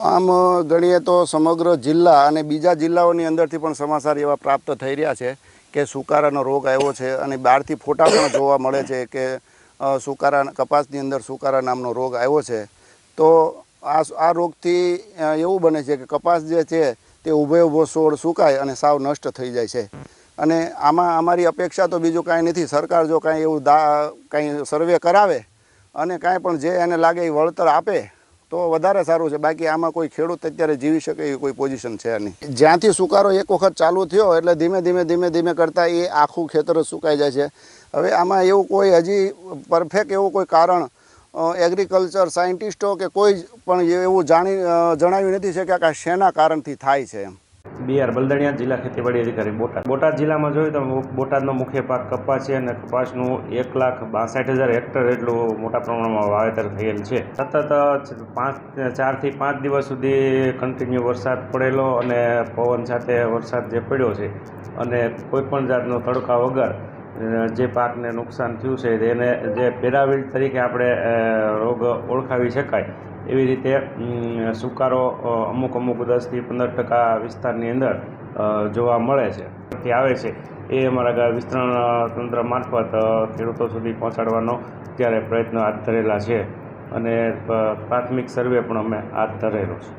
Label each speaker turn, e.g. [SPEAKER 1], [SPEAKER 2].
[SPEAKER 1] આમ ગણીએ તો સમગ્ર જિલ્લા અને બીજા જિલ્લાઓની અંદરથી પણ સમાચાર એવા પ્રાપ્ત થઈ રહ્યા છે કે સુકારાનો રોગ આવ્યો છે અને બહારથી ફોટા પણ જોવા મળે છે કે સુકારા કપાસની અંદર સુકારા નામનો રોગ આવ્યો છે. તો આ આ રોગથી એવું બને છે કે કપાસ જે છે તે ઊભે ઊભો છોડ સુકાય અને સાવ નષ્ટ થઈ જાય છે. અને આમાં અમારી અપેક્ષા તો બીજું કાંઈ નથી. સરકાર જો કાંઈ એવું દા, કાંઈ સર્વે કરાવે અને કાંઈ પણ જે એને લાગે એ વળતર આપે તો વધારે સારું છે. બાકી આમાં કોઈ ખેડૂત અત્યારે જીવી શકે એવી કોઈ પોઝિશન છે નહીં. જ્યાંથી સુકારો એક વખત ચાલુ થયો એટલે ધીમે ધીમે ધીમે ધીમે કરતાં એ આખું ખેતર સુકાઈ જાય છે. હવે આમાં એવું કોઈ હજી પરફેક્ટ એવું કોઈ કારણ એગ્રીકલ્ચર સાયન્ટિસ્ટો કે કોઈ પણ એવું જાણી જણાવ્યું નથી શક્યા કે આ શેના કારણથી થાય છે એમ.
[SPEAKER 2] બી બલદણિયા જિલ્લા ખેતીવાડી અધિકારી બોટાદ. બોટાદ જિલ્લામાં જોઈએ તો બોટાદનો મુખ્ય પાક કપાસ છે અને કપાસનું એક લાખ બાસઠ હજાર હેક્ટર એટલું મોટા પ્રમાણમાં વાવેતર થયેલ છે. સતત પાંચ ચારથી પાંચ દિવસ સુધી કન્ટિન્યુ વરસાદ પડેલો અને પવન સાથે વરસાદ જે પડ્યો છે અને કોઈપણ જાતનો તડકા વગર જે પાકને નુકસાન થયું છે તેને જે પેરાવિલ તરીકે આપણે રોગ ઓળખાવી શકાય, એવી રીતે સુકારો અમુક અમુક દસથી પંદર ટકા વિસ્તારની અંદર જોવા મળે છે, થી આવે છે. એ અમારા વિસ્તરણ તંત્ર મારફત ખેડૂતો સુધી પહોંચાડવાનો અત્યારે પ્રયત્ન હાથ ધરેલા છે. અને પ્રાથમિક સર્વે પણ અમે હાથ ધરેલો છે.